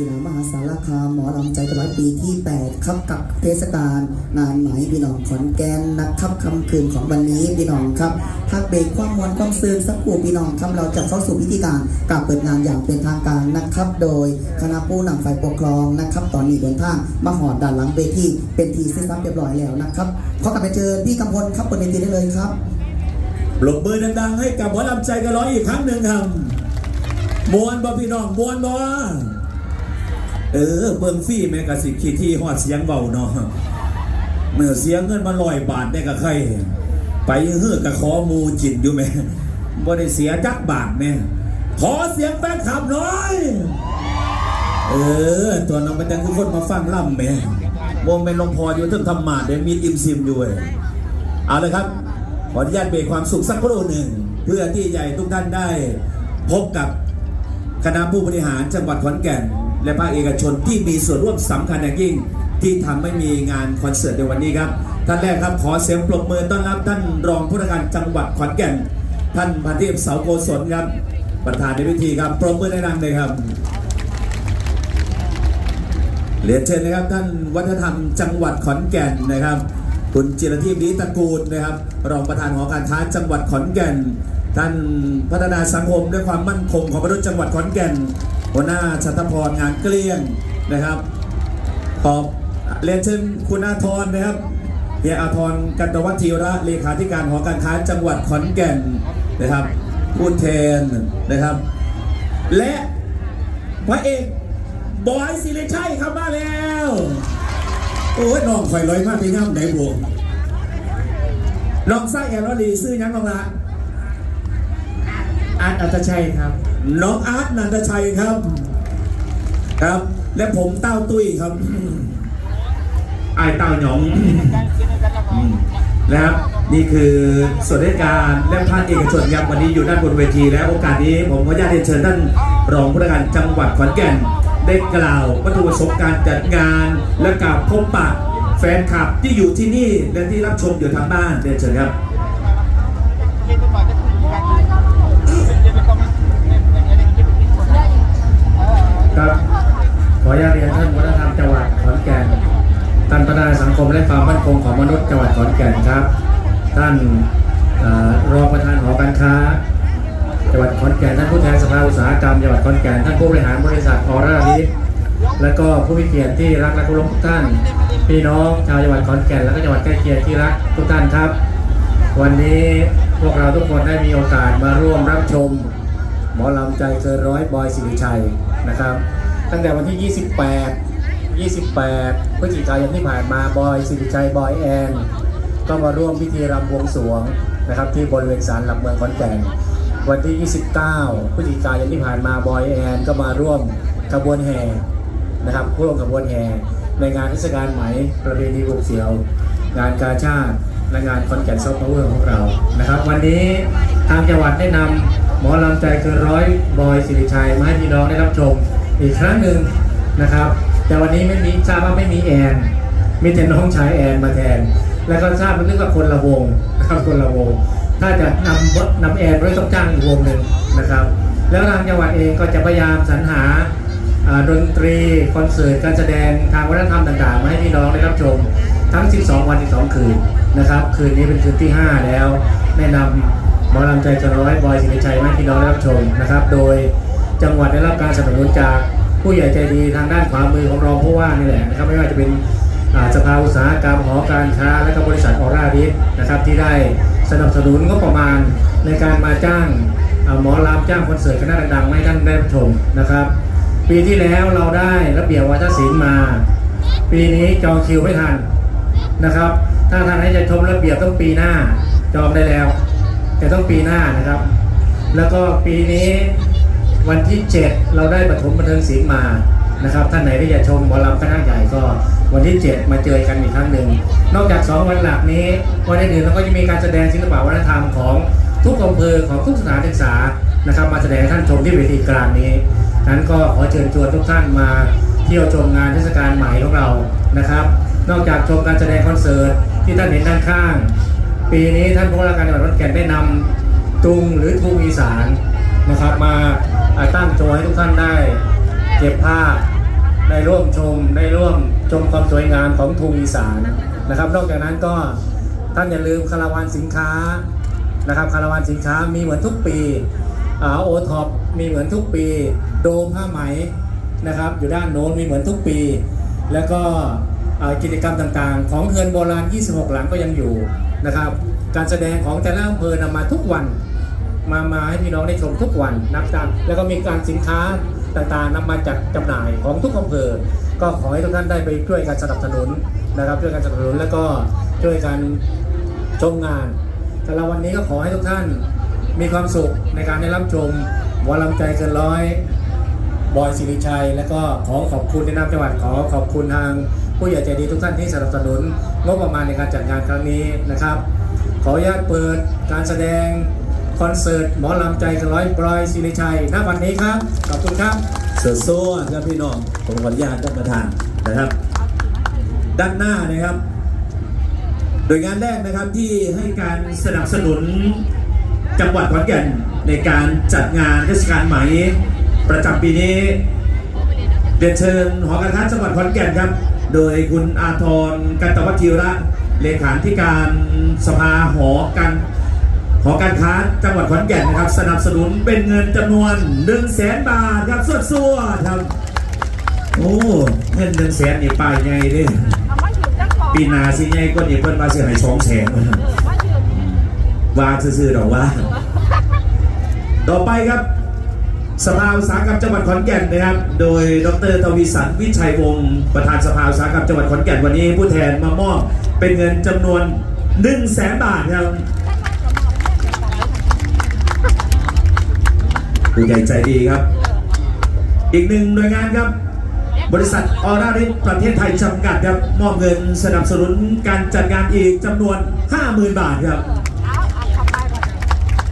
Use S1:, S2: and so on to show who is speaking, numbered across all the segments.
S1: ศิลามหาสารคามหมอลำใจตลอดปีที่ 8 ครับกับเทศกาลงานไหมพี่น้องขอนแก่นนะครับคำคืนของวันนี้พี่น้องครับพักเบรกความมวลความซื่นสักครู่พี่น้องครับเราจะเข้าสู่พิธีการการเปิดงานอย่างเป็นทางการนะครับ โดยคณะผู้นำฝ่ายปกครองนะครับ ตอนนี้เดินทางมาหอดด้านหลังเวทีเป็นทีเสร็จสับเรียบร้อยแล้วนะครับขอกลับไปเจอพี่กำพลครับบนเวทีได้เลยครับ
S2: ปรบมือดังๆให้กับหมอลำใจกันร้อยอีกครั้งหนึ่งครับมวนบ่พี่น้องมวนบ่ เออเบิ่งฟี่แม่กะสิขี้ที่ฮอดเสียงเบาเนาะเมื่อเสียงเงินมาลอยบาทได้กับใครไปเฮือกะขอมูจินอยู่แม่บ่ได้เสียจักบาทแม่ขอเสียงแฟนคลับหน่อยเออ ตัวน้องเป็นจังคือคนมาฟังล่ำแม่วงเป็นลงพออยู่ถึงทำหมาดเดี๋ยวมีอิมซิมด้วยเอาเลยครับ ขออนุญาตเบรกความสุขสักครู่หนึ่ง เพื่อที่ใหญ่ทุกท่านได้ พบกับคณะผู้บริหารจังหวัดขอนแก่น และภาคเอกชนที่มีส่วนร่วมสำคัญอย่างยิ่ง ที่ทำให้มีงานคอนเสิร์ตในวันนี้ครับ ท่านแรกครับขอเสียงปรบมือต้อนรับท่านรองผู้ว่าการจังหวัดขอนแก่น ท่านพันเทพเสาโกศลครับ ประธานในพิธีครับปรบมือได้ดังเลยครับเรียนเชิญนะครับท่านวัฒนธรรมจังหวัดขอนแก่นนะครับคุณจิรทิพย์ลีตระกูลนะครับ รองประธานหอการค้าจังหวัดขอนแก่น ท่านพัฒนาสังคมด้วยความมั่นคงของมนุษย์จังหวัดขอนแก่น หัวหน้าชัตพรงานเกลี้ยงนะครับ ขอบเรียนเชิญคุณอาทรนะครับเฮียอาทรกันตวัฒธีระเลขาธิการหอการค้าจังหวัดขอนแก่นนะครับพูดแทนนะครับ และพระเอกบอยสิริชัยครับมาแล้ว โอ้ยน้องข่อยลอยมากไปง่ามไหนบวงน้องไส้แอนลอรีซื้อยังน้องละ
S3: อาร์ตอัตชัยครับ
S2: น้องอาร์ตนันทชัยครับ ครับ และผมเต้าตุ้ยครับไอ้ายเต้าหยองอืมนะครับนี่คือส่วนราชการและภาคเอกชนครับวันนี้อยู่ด้านบนเวทีและโอกาสนี้ผมขออนุญาตเรียนเชิญท่านรองผู้ว่าการจังหวัดขอนแก่น ได้กล่าววัตถุประสงค์การจัดงาน และกล่าวพบปะแฟนคลับที่อยู่ที่นี่และที่รับชมอยู่ทางบ้านเรียนเชิญครับ
S3: ครั ออนุญาตเรียนท่านวัฒนธรรมจังหวัดขอนแก่น ท่านประธานสังคมและความมั่นคงของมนุษย์จังหวัดขอนแก่นครับ ท่านรองประธานหอการค้าจังหวัดขอนแก่น ท่านผู้แทนสภาอุตสาหกรรมจังหวัดขอนแก่น ท่านผู้บริหารบริษัทออร่าลิฟและก็ผู้มีเกียรติที่รักและเคารพทุกท่าน พี่น้องชาวจังหวัดขอนแก่นและก็จังหวัดใกล้เคียงที่รักทุกท่านครับ วันนี้พวกเราทุกคนได้มีโอกาสมาร่วมรับชม หมอลำใจเกินร้อยบอยสิริชัยนะครับ ตั้งแต่วันที่ 28 28พฤศจิกายนที่ผ่านมาบอยสิริชัยบอยแอนก็มาร่วมพิธีรำบวงสรวงนะครับที่บริเวณศาลหลักเมืองขอนแก่นวันที่ 29พฤศจิกายนที่ผ่านมาบอยแอนก็มาร่วมขบวนแห่นะครับร่วมขบวนแห่ในงานเทศกาลไหมประเพณีบุกเสียว งานกาชาติและงานคอนแก่นซอฟต์พาวเวอร์ของเรานะครับ วันนี้ทางจังหวัดได้นำหมอลำใจเกินร้อยบอยสิริชัยมาให้พี่น้องได้รับชม อีกครั้งหนึ่งนะครับ แต่วันนี้ไม่มีทราบว่าไม่มีแอน มีแต่น้องชายแอนมาแทน แล้วก็ทราบเป็นว่าคนละวงนะครับคนละวง ถ้าจะนำนำแอนไว้ต้องจ้างอีกวงหนึ่งนะครับ แล้วทางจังหวัดเองก็จะพยายามสรรหาดนตรีคอนเสิร์ตการแสดงทางวัฒนธรรมต่างๆ มาให้พี่น้องได้รับชมทั้ง 12 วัน 12 คืนนะครับ คืนนี้เป็นคืนที่ 5 แล้วแนะนำหมอลำใจเกันร้อยบอยสิริชัยมาให้พี่น้องได้รับชมนะครับ โดย จังหวัดได้รับการสนับสนุนจากผู้ใหญ่ใจดีทางด้านขวามือของรองผู้ว่านี่แหละนะครับไม่ว่าจะเป็นสภาอุตสาหกรรมหอการค้า และก็บริษัทออร่าดิสนะครับที่ได้สนับสนุนงบประมาณในการมาจ้างหมอลำจ้างคอนเสิร์ตคณะดังๆให้ท่านได้ชมนะครับ ปีที่แล้วเราได้ระเบียบวัฒนศิลป์มา ปีนี้จองคิวไม่ทันนะครับ ถ้าท่านให้จะชมระเบียบต้องปีหน้าจองได้แล้ว แต่ต้องปีหน้านะครับ แล้วก็ปีนี้ วันที่ 7 เราได้ปฐมบันเทิงศิลป์มานะครับท่านไหนที่อยากชมหมอลำคณะใหญ่ก็วันที่ 7 มาเจอกันอีกครั้งหนึ่ง นอกจาก 2 วันหลักนี้วันอื่นเราก็จะมีการแสดงศิลปะวัฒนธรรมของทุกอำเภอของทุกสถานศึกษานะครับ มาแสดงให้ท่านชมที่เวทีกลางนี้นั้นก็ขอเชิญชวนทุกท่านมาเที่ยวชมงานเทศกาลใหม่ของเรานะครับ นอกจากชมการแสดงคอนเสิร์ตที่ท่านเห็นด้านข้าง ปีนี้ท่านผู้ว่าการจังหวัดขอนแก่นได้นำตุงหรือทุงอีสานนะครับมา ตั้งโชว์ให้ทุกท่านได้เก็บภาพได้ร่วมชมได้ร่วมชมความสวยงามของทุงอีสานนะครับ นอกจากนั้นก็ท่านอย่าลืมคาราวานสินค้านะครับคาราวานสินค้ามีเหมือนทุกปีโอท็อปมีเหมือนทุกปี โดมผ้าไหมนะครับ อยู่ด้านโน้นมีเหมือนทุกปี แล้วก็กิจกรรมต่างๆ ของเฮือนโบราณ 26 หลังก็ยังอยู่นะครับ การแสดงของแต่ละอำเภอนำมาทุกวัน มามาให้พี่น้องได้ชมทุกวันนับจากแล้วก็มีการสินค้าต่างๆนำมาจัดจำหน่ายของทุกอำเภอ ก็ขอให้ทุกท่านได้ไปช่วยกันสนับสนุนนะครับช่วยกันสนับสนุนแล้วก็ช่วยกันชมงานแต่ละวันนี้ก็ขอให้ทุกท่านมีความสุขในการได้รับชมหมอลำใจเกินร้อยบอยสิริชัย และก็ขอขอบคุณในนามจังหวัดขอขอบคุณทางผู้ใหญ่ใจดีทุกท่านที่สนับสนุนงบประมาณในการจัดงานครั้งนี้นะครับ ขออนุญาตเปิดการแสดง คอนเสิร์ตหมอลำใจกันร้อยบอยสิริชัยณวันนี้ครับ ขอบคุณครับ
S2: เสือโซ่ครับพี่น้องผมขออนุญาตท่านประธานนะครับ ด้านหน้านะครับ โดยงานแรกนะครับที่ให้การสนับสนุนจังหวัดขอนแก่นในการจัดงานเทศกาลไหม ประจำปีนี้เรียนเชิญหอการค้าจังหวัดขอนแก่นครับ โดยคุณอาทรกันตวัฒีระเลขาธิการสภาหอการ หอการค้าจังหวัดขอนแก่นนะครับ สนับสนุนเป็นเงินจำนวน1 0 0 0 0แสนบาทครับสวดๆครับ โอ้เงินหนึ่งแสนนี่ป้ายใหญ่เด้ปีนาสิใหญ่ก็นี่เพิ่นมาเสียหายสองแสนว่างซื่อๆดอกว่า ต่อไปครับสภาอุตสาหกรรมจังหวัดขอนแก่นนะครับ โดยดรทวีสันวิชัยวงศ์ประธานสภาอุตสาหกรรมจังหวัดขอนแก่นวันนี้ผู้แทนมามอบเป็นเงินจำนวน1 0 0 0 0แสนบาทครับ ผู้ใหญ่ใจดีครับ อีกหนึ่งหน่วยงานครับ บริษัทออร่าริสประเทศไทยจำกัดครับมอบเงินสนับสนุนการจัดงานอีกจำนวน 50,000 บาทครับ
S4: ขอน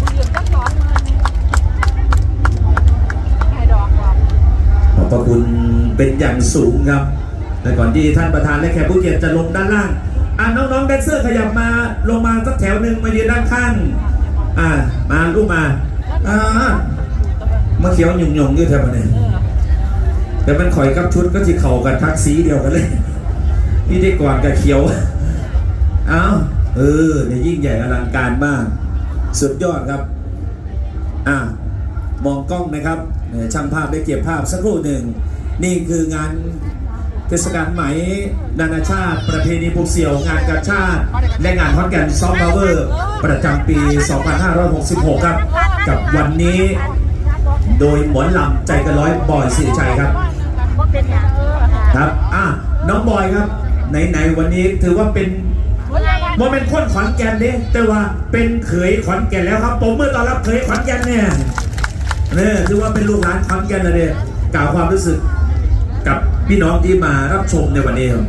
S4: คุณยืมสักสองหมื่นให้ดอกก่อน
S2: ขอบพระคุณเป็นอย่างสูงครับและก่อนที่ท่านประธานและแขกผู้เกียรติจะลงด้านล่างอ่าน้องๆแดนเซอร์ขยับมาลงมาสักแถวหนึ่งมายืนด้านข้างอ่ามาลูกมาอ่า มาเขียวหยุ่งหยงๆอยู่แถวนี้แต่มันข่อยกับชุดก็จะเข่ากันทักสีเดียวกันเลยพี่ได้ก่อนกับเขียวเอ้าเออเนี่ยยิ่งใหญ่อลังการมาก สุดยอดครับ อะมองกล้องนะครับเอ่อช่างภาพได้เก็บภาพสักครู่หนึ่ง นี่คืองานเทศกาลไหมนานาชาติ ประเพณีผูกเสี่ยวงานกาชาติ และงานฮอตแกนซอฟต์พาวเวอร์ประจำปี 2566 ครับ กับวันนี้ โดยหมอนลำใจกระร้อยบอยสิริชัยครับครับอะน้องบอยครับไหนๆวันนี้ถือว่าเป็นว่าเป็นคนขอนแก่นด้แต่ว่าเป็นเขยขอนแก่นแล้วครับผมเมื่อตอนรับเขยขอนแก่นเนี่ยเนี่ยถือว่าเป็นลูกหลานขอนแก่นเลยเนี่ยกล่าวความรู้สึกกับพี่น้องที่มารับชมในวันนี้ครับ